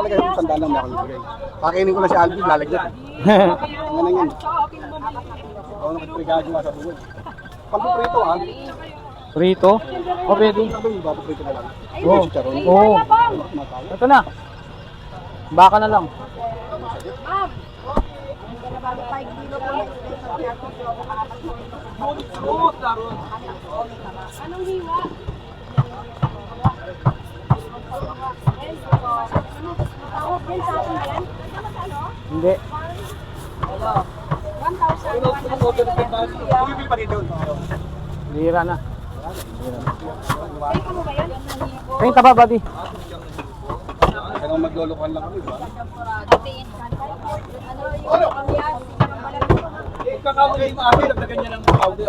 Talaga yung sandaan lang na ako ibigay. Pakinin ko na si Alvin, lalagyan. Ang ganun yan. Ako nakipagado nga sa buwan. Pagpiprito ha. Prito? O, pwede. Sabi mo, babaprito na lang. Oo. Chicharon. Oo. Matalo. Ito na. Baka na lang. Anong hiwa? Din sa akin yan? Hindi. 1,000. Rin doon. Lira na. Teka mo ba yan? 30 ba, buddy? Kaya maglolokohan lang kami, ba? Ano? Kakamali yung akin, nagdagan niya ng powder.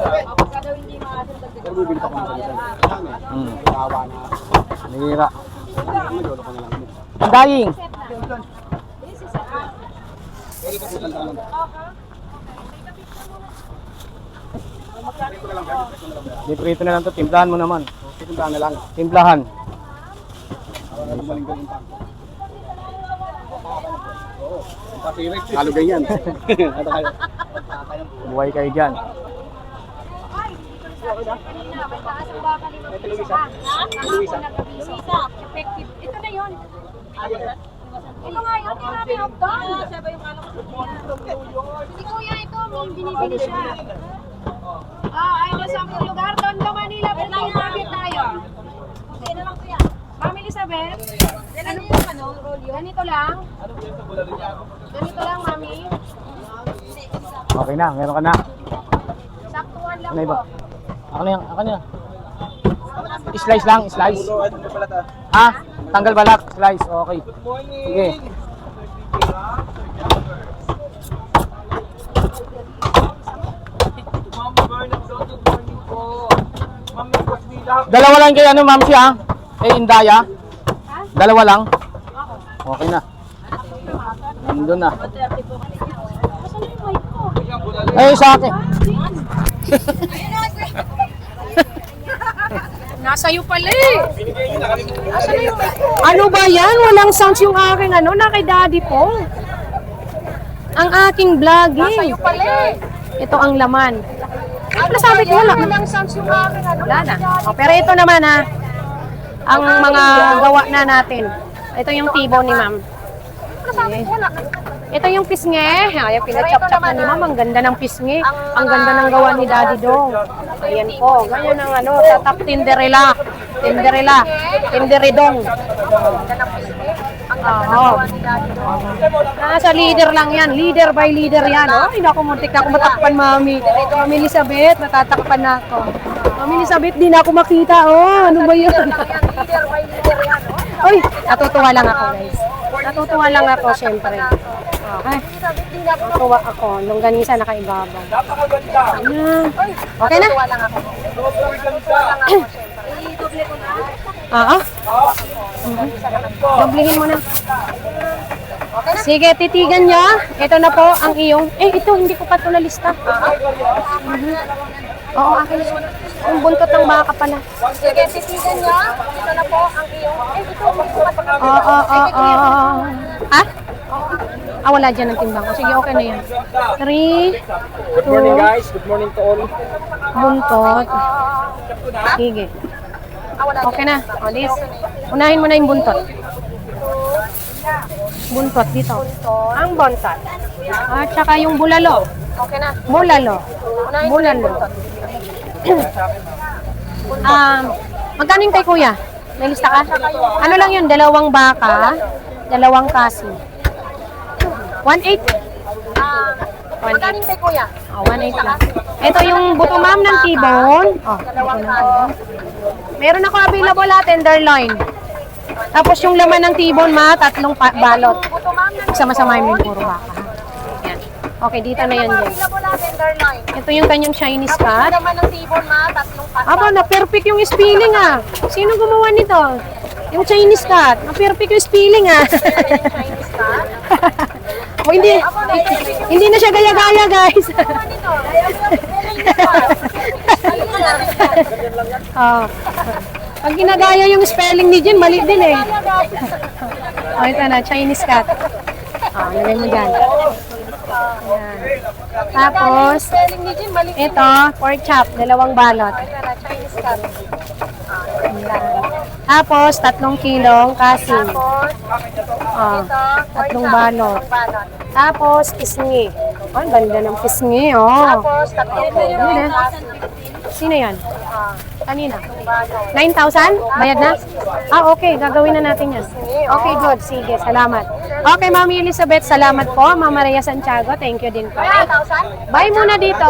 Kada hindi maasin, dagdag Pero bibili pa lisan. Hmm. Kawa na. Lira. Maglolokohan lang kami. Ang dying. This is a Pwede pa sila lang. Di prito na lang to. Timplahan mo naman. Titindahan na lang. Timplahan. Halo ganyan. Buhay kayo dyan. Kanina, may taas ang baka limang piso pa. Kahapon nagkabisi sa effective. Ito na yun. Ito nga yun, tinami of done. Si Kuya ito, may binibili siya. Ah, ay nasa ang lugar doon sa Manila. Pero tingin tayo. Okay na lang kuya. Ma'am Elizabeth, ano po ano, rolyo? Ganito lang. Ganito lang, mami. Okay na. Meron ka na. Saktuhan lang Ano iba? po. Ako na yan. Ako na. Slice lang. Slice. Ha? Tanggal balat. Slice. Okay. Sige. Dalawa lang kay ano, ma'am siya? Eh, Indaya? Dalawa lang? Okay na. Nandun na. Eh, sa akin. Nasa iyo pala eh. Ano ba yan? Walang sounds yung aking ano, na kay daddy po. Ang aking vlogging. Iyo pala eh. Ito ang laman. Ano sabi ko wala? Walang sounds yung aking ano. Wala na. O, pero ito naman ha. Ang mga gawa na natin. Ito yung tibo ni ma'am. Okay. Ito yung pisnge. Ay, pinachap-chap na ni ma'am. Ang ganda ng pisnge. Ang ganda ng gawa ni Daddy Dong. Ayan po. Ganyan ang ano, tatap Tinderella. Tinderella. Tinderidong. Oo. Nasa leader lang yan. Leader by leader yan. Oh, hindi ako muntik na ako matakpan, mami. Mami Elizabeth, natatakpan na ako. Mami Elizabeth, di na ako makita. Oh, ano ba yun? leader by leader yan. Uy, natutuwa lang ako, guys. Natutuwa lang ako, syempre. Okay. Natutuwa ako. Longganisa nakaibabaw. Ayan. Okay na? Oo. Doblehin mo na. Sige, titigan niya. Ito na po ang iyong... Eh, ito, hindi ko pa ito nalista. Mhm. Oo, akin na. Yung buntot ng baka pala. Sige, titigan niya. Ito na po ang iyong... Eh, ito, hindi ko pa ito nalista. Oo, oo, oo. Ha? Ah, wala dyan ang timbang ko. Sige, okay na yan. Three, Good morning, guys. Good morning to all. buntot. Sige. Okay na. This. Unahin mo na yung buntot. Buntot dito. Ang buntot. At saka yung bulalo. Okay na. Bulalo. Bulalo. um, magkano yung kay kuya? May lista ka? Ano lang yun? Dalawang baka, dalawang kasi. 1.8? Ah, magkano yung kay kuya? Oh, 1.8 lang. Ito yung buto ma'am ng tibon. Oh. Meron ako available at tenderloin. Tapos yung laman ng tibon ma, tatlong pa- balot. Sama-sama yung puro baka. Yan. Okay, dito na yan din. Ito yung kanyang Chinese cut. Aba, na perfect yung spelling ah. Sino gumawa nito? Yung Chinese cut. Na perfect yung spelling ah. Chinese cut? o hindi, hindi na siya gaya-gaya guys. Oh. Pag ginagaya yung spelling ni Jen, mali din eh. Oh, ito na, Chinese cat. Oh, lagay mo dyan. Ayan. Tapos, ito, pork chop, dalawang balot. Ayan. Tapos, tatlong kilong kasim. Oh, tatlong balot. Tapos, pisngi. Oh, ang ganda ng pisngi, oh. Tapos, tatlong Sino yan? Kanina? 9,000? Bayad na? Ah, okay. Gagawin na natin yan. Okay, good. Sige, salamat. Okay, Mami Elizabeth, salamat po. Mama Maria Santiago, thank you din po. Bye muna dito.